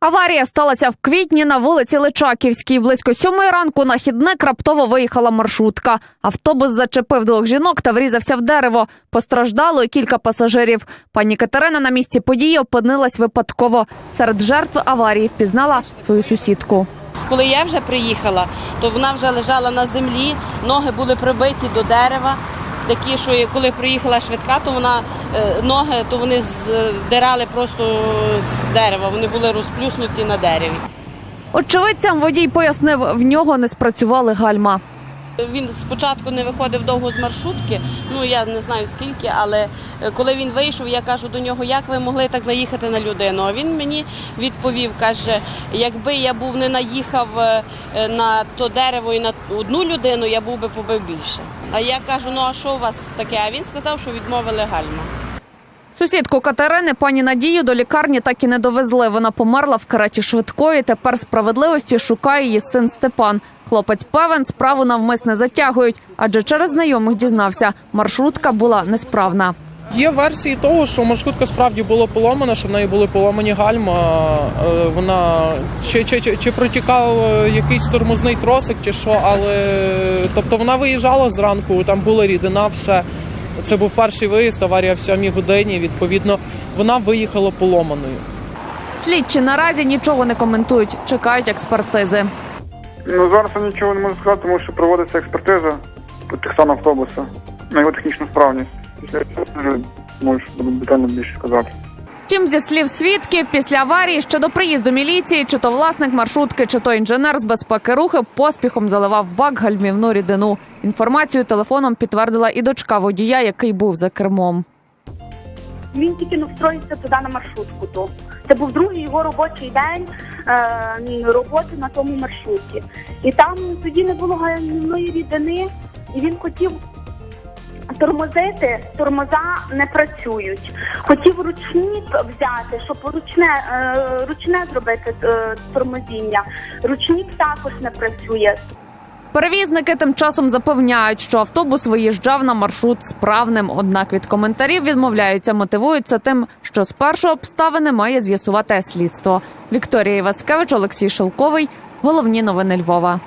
Аварія сталася в квітні на вулиці Личаківській. Близько сьомої ранку на хідник раптово виїхала маршрутка. Автобус зачепив двох жінок та врізався в дерево. Постраждало і кілька пасажирів. Пані Катерина на місці події опинилась випадково. Серед жертв аварії впізнала свою сусідку. Коли я вже приїхала, то вона вже лежала на землі, ноги були прибиті до дерева. Такі, що коли приїхала швидка, то вона ноги, то вони здирали просто з дерева. Вони були розплюснуті на дереві. Очевидцям водій пояснив, в нього не спрацювали гальма. Він спочатку не виходив довго з маршрутки. Ну я не знаю скільки, але е, коли він вийшов, я кажу до нього, як ви могли так наїхати на людину. А він мені відповів, каже: якби я був не наїхав е, на то дерево і на одну людину, я був би побив більше. А я кажу, ну а що у вас таке? А він сказав, що відмовили гальма. Сусідку Катерини пані Надію до лікарні так і не довезли. Вона померла в кареті швидкої. Тепер справедливості шукає її син Степан. Хлопець певен, справу навмисне затягують, адже через знайомих дізнався, маршрутка була несправна. Є версії того, що маршрутка справді була поломана, що в неї були поломані гальма. е, Вона чи, чи, чи, чи протікав е, якийсь тормозний тросик, чи що, але тобто вона виїжджала зранку, там була рідина, все. Це був перший виїзд, аварія в сьомій годині. Відповідно, вона виїхала поломаною. Слідчі наразі нічого не коментують, чекають експертизи. Ну зараз я нічого не можу сказати, тому що проводиться експертиза тих самих автобуса на його технічну справність. Після цього можу детально більше сказати. Втім, зі слів свідків, після аварії ще до приїзду міліції, чи то власник маршрутки, чи то інженер з безпеки рухи поспіхом заливав бак гальмівну рідину. Інформацію телефоном підтвердила і дочка водія, який був за кермом. Він тільки не туди на маршрутку. То це був другий його робочий день е, роботи на тому маршруті. І там тоді не було гальмівної рідини, і він хотів тормозити. Тормоза не працюють. Хотів ручник взяти, щоб ручне, е, ручне зробити е, тормозіння. Ручник також не працює. Перевізники тим часом запевняють, що автобус виїжджав на маршрут справним. Однак від коментарів відмовляються, мотивуються тим, що спершу обставини має з'ясувати слідство. Вікторія Іваскевич, Олексій Шелковий. Головні новини Львова.